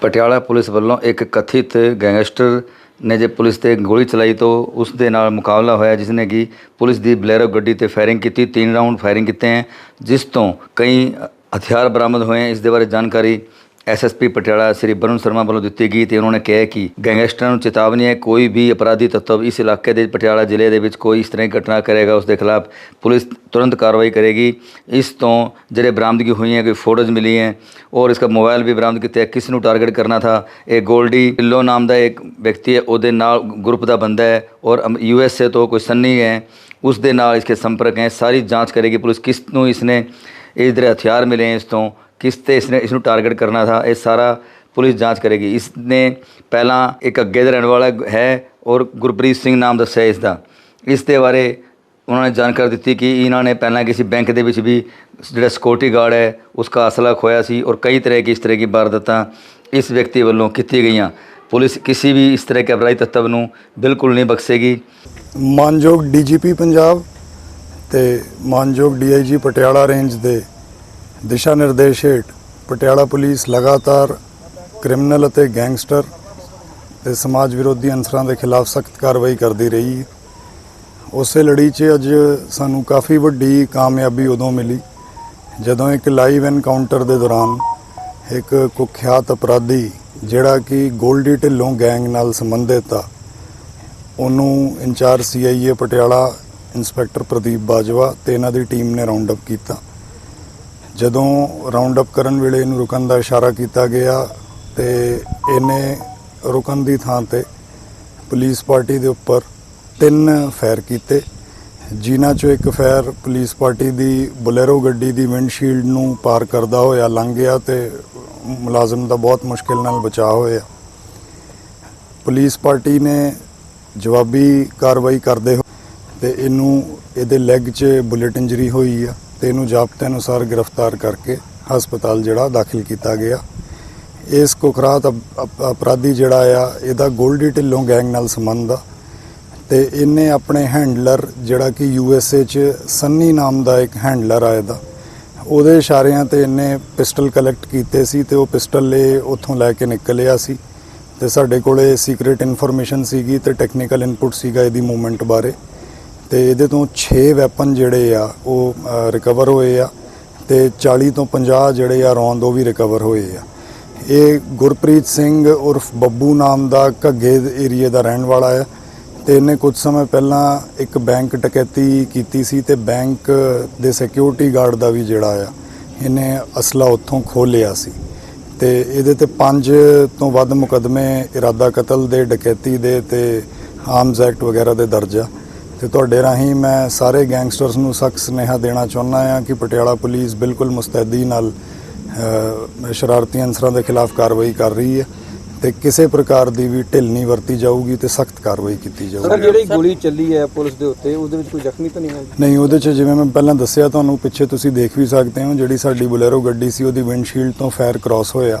Patiala police ਵੱਲੋਂ ਇੱਕ ਕਥਿਤ ਗੈਂਗਸਟਰ ਨੇ ਜੇ ਪੁਲਿਸ ਤੇ ਗੋਲੀ ਚਲਾਈ ਤੋਂ ਉਸ ਦੇ ਨਾਲ ਮੁਕਾਬਲਾ ਹੋਇਆ ਜਿਸ ਨੇ ਕਿ ਪੁਲਿਸ ਦੀ ਬਲੈਰੋ ਗੱਡੀ ਤੇ ਫਾਇਰਿੰਗ ਕੀਤੀ, ਤਿੰਨ ਰਾਉਂਡ ਫਾਇਰਿੰਗ ਕੀਤੇ ਹੈ, ਜਿਸ ਤੋਂ ਕਈ ਹਥਿਆਰ ਬਰਾਮਦ ਹੋਏ ਇਸ ਦੇ ਬਾਰੇ ਜਾਣਕਾਰੀ ਐਸਐਸਪੀ ਪਟਿਆਲਾ ਸ੍ਰੀ ਬਰੁਣ ਸ਼ਰਮਾ ਵੱਲੋਂ ਦਿੱਤੀ ਗਈ ਤੇ ਉਹਨਾਂ ਨੇ ਕਿਹਾ ਕਿ ਗੈਂਗਸਟਰਾਂ ਨੂੰ ਚੇਤਾਵਨੀ ਹੈ, ਕੋਈ ਵੀ ਅਪਰਾਧੀ ਤੱਤਵ ਇਸ ਇਲਾਕੇ ਦੇ ਪਟਿਆਲਾ ਜ਼ਿਲ੍ਹੇ ਦੇ ਵਿੱਚ ਕੋਈ ਇਸ ਤਰ੍ਹਾਂ ਦੀ ਘਟਨਾ ਕਰੇਗਾ, ਉਸ ਦੇ ਖਿਲਾਫ ਪੁਲਿਸ ਤੁਰੰਤ ਕਾਰਵਾਈ ਕਰੇਗੀ। ਇਸ ਤੋਂ ਜਿਹੜੇ ਬਰਾਮਦਗੀ ਹੋਈ ਹੈ, ਕੋਈ ਫੋਟੋਜ਼ ਮਿਲੀ ਹੈ, ਔਰ ਇਸका ਮੋਬਾਈਲ ਵੀ ਬਰਾਮਦ ਕੀਤਾ ਹੈ, ਕਿਸ ਨੂੰ ਟਾਰਗੇਟ ਕਰਨਾ ਥਾ, ਇਹ ਗੋਲਡੀ ਢਿੱਲੋਂ ਨਾਮ ਦਾ ਇੱਕ ਵਿਅਕਤੀ ਹੈ, ਉਹਦੇ ਨਾਲ ਗਰੁੱਪ ਦਾ ਬੰਦਾ ਹੈ, ਔਰ ਯੂਐਸਏ ਤੋਂ ਕੋਈ ਸੰਨੀ ਹੈ, ਉਸ ਦੇ ਨਾਲ ਇਸਕੇ ਸੰਪਰਕ ਹੈ, ਸਾਰੀ ਜਾਂਚ ਕਰੇਗੀ ਪੁਲਿਸ ਕਿਸ ਨੂੰ ਇਸਨੇ, ਇਸ ਦੇ ਹਥਿਆਰ ਮਿਲੇ ਹੈ ਇਸ ਤੋਂ ਕਿਸ ਤੇ ਇਸਨੇ ਇਸ ਨੂੰ ਟਾਰਗੇਟ ਕਰਨਾ ਥਾ, ਇਹ ਸਾਰਾ ਪੁਲਿਸ ਜਾਂਚ ਕਰੇਗੀ। ਇਸ ਨੇ ਪਹਿਲਾਂ ਇੱਕ ਅੱਗੇ ਦਾ ਰਹਿਣ ਵਾਲਾ ਹੈ ਔਰ ਗੁਰਪ੍ਰੀਤ ਸਿੰਘ ਨਾਮ ਦੱਸਿਆ ਇਸ ਦਾ ਇਸ ਦੇ ਬਾਰੇ ਉਹਨਾਂ ਨੇ ਜਾਣਕਾਰੀ ਦਿੱਤੀ ਕਿ ਇਹਨਾਂ ਨੇ ਪਹਿਲਾਂ ਕਿਸੇ ਬੈਂਕ ਦੇ ਵਿੱਚ ਵੀ ਜਿਹੜਾ ਸਿਕਿਉਰਿਟੀ ਗਾਰਡ ਹੈ ਉਸका ਅਸਲਾ ਖੋਇਆ ਸੀ ਔਰ ਕਈ ਤਰ੍ਹਾਂ ਕੀ ਇਸ ਤਰ੍ਹਾਂ ਦੀ ਵਾਰਦਾਤਾਂ ਇਸ ਵਿਅਕਤੀ ਵੱਲੋਂ ਕੀਤੀ ਗਈਆਂ। ਪੁਲਿਸ ਕਿਸੇ ਵੀ ਇਸ ਤਰ੍ਹਾਂ ਕੇ ਅਪਰਾਧੀ ਤੱਤਵ ਨੂੰ ਬਿਲਕੁਲ ਨਹੀਂ ਬਖਸ਼ੇਗੀ। ਮਾਨਯੋਗ ਡੀਜੀਪੀ ਪੰਜਾਬ ਤੇ ਮਾਨਯੋਗ ਡੀਆਈਜੀ ਪਟਿਆਲਾ ਰੇਂਜ ਦੇ ਦਿਸ਼ਾ ਨਿਰਦੇਸ਼ ਹੇਠ ਪਟਿਆਲਾ ਪੁਲਿਸ ਲਗਾਤਾਰ ਕ੍ਰਿਮੀਨਲ ਅਤੇ ਗੈਂਗਸਟਰ ਤੇ ਸਮਾਜ ਵਿਰੋਧੀ ਅਨਸਰਾਂ ਦੇ ਖਿਲਾਫ ਸਖਤ ਕਾਰਵਾਈ ਕਰਦੀ ਰਹੀ ਹੈ। ਉਸੇ ਲੜੀ 'ਚ ਅੱਜ ਸਾਨੂੰ ਕਾਫੀ ਵੱਡੀ ਕਾਮਯਾਬੀ ਉਦੋਂ ਮਿਲੀ, ਜਦੋਂ ਇੱਕ ਲਾਈਵ ਐਨਕਾਊਂਟਰ ਦੇ ਦੌਰਾਨ ਇੱਕ ਕੁਖਿਆਤ ਅਪਰਾਧੀ ਜਿਹੜਾ ਕਿ ਗੋਲਡੀ ਢਿੱਲੋਂ ਗੈਂਗ ਨਾਲ ਸੰਬੰਧਿਤ ਆ, ਉਹਨੂੰ incharge CIA Patiala inspector Pardeep Bajwa ਤੇ ਇਹਨਾਂ ਦੀ ਟੀਮ ਨੇ ਰਾਉਂਡ ਅਪ ਕੀਤਾ। ਜਦੋਂ ਰਾਉਂਡ ਅਪ ਕਰਨ ਵੇਲੇ ਇਹਨੂੰ ਰੁਕਣ ਦਾ ਇਸ਼ਾਰਾ ਕੀਤਾ ਗਿਆ ਤੇ ਇਹਨੇ ਰੁਕਣ ਦੀ ਥਾਂ ਤੇ ਪੁਲਿਸ ਪਾਰਟੀ ਦੇ ਉੱਪਰ ਤਿੰਨ ਫਾਇਰ ਕੀਤੇ, ਜਿਨ੍ਹਾਂ ਚੋਂ ਇੱਕ ਫਾਇਰ ਪੁਲਿਸ ਪਾਰਟੀ ਦੀ ਬੁਲੇਰੋ ਗੱਡੀ ਦੀ ਵਿੰਡਸ਼ੀਲਡ ਨੂੰ ਪਾਰ ਕਰਦਾ ਹੋਇਆ ਲੰਘ ਗਿਆ ਤੇ ਮੁਲਾਜ਼ਮ ਦਾ ਬਹੁਤ ਮੁਸ਼ਕਿਲ ਨਾਲ ਬਚਾਅ ਹੋਇਆ। ਪੁਲਿਸ ਪਾਰਟੀ ਨੇ ਜਵਾਬੀ ਕਾਰਵਾਈ ਕਰਦੇ ਹੋਏ ਤੇ ਇਹਨੂੰ ਇਹਦੇ ਲੈਗ 'ਚ ਬੁਲੇਟ ਇੰਜਰੀ ਹੋਈ ਆ। ਤੇ ਇਹਨੂੰ ਜ਼ਾਬਤੇ ਅਨੁਸਾਰ ਗ੍ਰਿਫਤਾਰ ਕਰਕੇ ਹਸਪਤਾਲ ਜਿਹੜਾ ਦਾਖਲ ਕੀਤਾ ਗਿਆ। ਇਸ ਕੁਖਰਾਤ ਅਪ- ਅਪ- ਅਪਰਾਧੀ ਜਿਹੜਾ ਆ, ਇਹਦਾ ਗੋਲਡੀ ਢਿੱਲੋਂ ਗੈਂਗ ਨਾਲ ਸੰਬੰਧ ਆ ਤੇ ਇਹਨੇ ਆਪਣੇ ਹੈਂਡਲਰ ਜਿਹੜਾ ਕਿ ਯੂ ਐੱਸ ਏ 'ਚ ਸੰਨੀ ਨਾਮ ਦਾ ਇੱਕ ਹੈਂਡਲਰ ਆ ਦਾ ਉਹਦੇ ਇਸ਼ਾਰਿਆਂ ਤੇ ਇਹਨੇ ਪਿਸਟਲ ਕਲੈਕਟ ਕੀਤੇ ਸੀ ਤੇ ਉਹ ਪਿਸਟਲ ਇਹ ਉੱਥੋਂ ਲੈ ਕੇ ਨਿਕਲਿਆ ਸੀ ਤੇ ਸਾਡੇ ਕੋਲੇ ਸੀਕ੍ਰੀਟ ਇਨਫੋਰਮੇਸ਼ਨ ਸੀਗੀ ਤੇ ਟੈਕਨੀਕਲ ਇਨਪੁਟ ਸੀਗਾ ਇਹਦੀ ਮੂਵਮੈਂਟ ਬਾਰੇ। ਤੇ ਇਹਦੇ ਤੋਂ 6 ਵੈਪਨ ਜਿਹੜੇ ਆ, ਉਹ ਰਿਕਵਰ ਹੋਏ ਆ ਤੇ 40 ਤੋਂ 50 ਜਿਹੜੇ ਆ ਰੌਂਦ ਉਹ ਵੀ ਰਿਕਵਰ ਹੋਏ ਆ। ਇਹ ਗੁਰਪ੍ਰੀਤ ਸਿੰਘ ਉਰਫ ਬੱਬੂ ਨਾਮ ਦਾ ਘੱਗੇ ਏਰੀਏ ਦਾ ਰਹਿਣ ਵਾਲਾ ਹੈ ਤੇ ਇਹਨੇ ਕੁਝ ਸਮੇਂ ਪਹਿਲਾਂ ਇੱਕ ਬੈਂਕ ਡਕੈਤੀ ਕੀਤੀ ਸੀ ਤੇ ਬੈਂਕ ਦੇ ਸਿਕਿਉਰਿਟੀ ਗਾਰਡ ਦਾ ਵੀ ਜਿਹੜਾ ਆ, ਇਹਨੇ ਅਸਲਾ ਉੱਥੋਂ ਖੋਹ ਲਿਆ ਸੀ। ਤੇ ਇਹਦੇ ਤੇ ਪੰਜ ਤੋਂ ਵੱਧ ਮੁਕਦਮੇ ਇਰਾਦਾ ਕਤਲ ਦੇ, ਡਕੈਤੀ ਦੇ ਤੇ ਆਰਮਸ ਐਕਟ ਵਗੈਰਾ ਦੇ ਦਰਜ ਆ। ਤੇ ਤੁਹਾਡੇ ਰਾਹੀਂ ਮੈਂ ਸਾਰੇ ਗੈਂਗਸਟਰਸ ਨੂੰ ਸਖਤ ਸੁਨੇਹਾ ਦੇਣਾ ਚਾਹੁੰਦਾ ਹਾਂ ਕਿ ਪਟਿਆਲਾ ਪੁਲਿਸ ਬਿਲਕੁਲ ਮੁਸਤੈਦੀ ਨਾਲ ਸ਼ਰਾਰਤੀ ਅਨਸਰਾਂ ਦੇ ਖਿਲਾਫ ਕਾਰਵਾਈ ਕਰ ਰਹੀ ਹੈ ਤੇ ਕਿਸੇ ਪ੍ਰਕਾਰ ਦੀ ਵੀ ਢਿੱਲ ਨਹੀਂ ਵਰਤੀ ਜਾਊਗੀ ਤੇ ਸਖਤ ਕਾਰਵਾਈ ਕੀਤੀ ਸਰ ਜਾਊਗੀ ਜਿਹੜੀ ਗੋਲੀ ਚੱਲੀ ਹੈ ਪੁਲਿਸ ਦੇ ਉੱਤੇ ਉਹਦੇ ਵਿੱਚ ਕੋਈ ਜ਼ਖਮੀ ਤਾਂ ਨਹੀਂ ਹੈ? ਨਹੀਂ ਉਹਦੇ 'ਚ ਜਿਵੇਂ ਮੈਂ ਪਹਿਲਾਂ ਦੱਸਿਆ ਤੁਹਾਨੂੰ ਪਿੱਛੇ ਤੁਸੀਂ ਦੇਖ ਵੀ ਸਕਦੇ ਹੋ ਜਿਹੜੀ ਸਾਡੀ ਬੁਲੇਰੋ ਗੱਡੀ ਸੀ ਉਹਦੀ ਵਿੰਡਸ਼ੀਲਡ ਤੋਂ ਫਾਇਰ ਕ੍ਰਾਸ ਹੋਇਆ।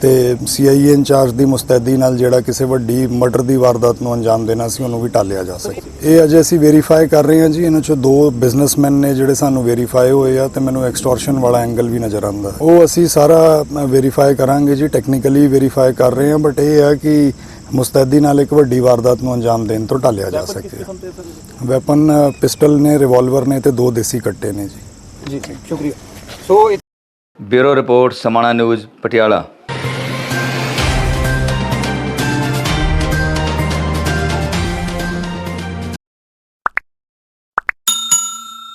ਤੇ ਸੀਆਈਏ ਇੰਚਾਰਜ ਦੀ ਮੁਸਤੈਦੀ ਨਾਲ ਜਿਹੜਾ ਕਿਸੇ ਵੱਡੀ ਮਰਡਰ ਦੀ ਵਾਰਦਾਤ ਨੂੰ ਅੰਜਾਮ ਦੇਣਾ ਸੀ ਉਹਨੂੰ ਵੀ ਟਾਲਿਆ ਜਾ ਸਕੇ। ਇਹ ਅਜੇ ਅਸੀਂ ਵੈਰੀਫਾਈ ਕਰ ਰਹੇ ਹਾਂ ਜੀ ਇਹਨਾਂ ਚੋਂ ਦੋ ਬਿਜ਼ਨਸਮੈਨ ਨੇ ਜਿਹੜੇ ਸਾਨੂੰ ਵੈਰੀਫਾਈ ਹੋਏ ਆ ਤੇ ਮੈਨੂੰ ਐਕਸਟੋਰਸ਼ਨ ਵਾਲਾ ਐਂਗਲ ਵੀ ਨਜ਼ਰ ਆਉਂਦਾ। ਉਹ ਅਸੀਂ ਸਾਰਾ ਵੈਰੀਫਾਈ ਕਰਾਂਗੇ ਜੀ ਟੈਕਨੀਕਲੀ ਵੈਰੀਫਾਈ ਕਰ ਰਹੇ ਹਾਂ ਬਟ ਇਹ ਹੈ ਕਿ ਮੁਸਤੈਦੀ ਨਾਲ ਇੱਕ ਵੱਡੀ ਵਾਰਦਾਤ ਨੂੰ ਅੰਜਾਮ ਦੇਣ ਤੋਂ ਟਾਲਿਆ ਜਾ ਸਕੇ ਵੈਪਨ ਪਿਸਟਲ ਨੇ ਰਿਵਾਲਵਰ ਨੇ ਤੇ ਦੋ ਦੇਸੀ ਕੱਟੇ ਨੇ ਜੀ। ਜੀ ਸ਼ੁਕਰੀਆ। So bureau report Samana news Patiala.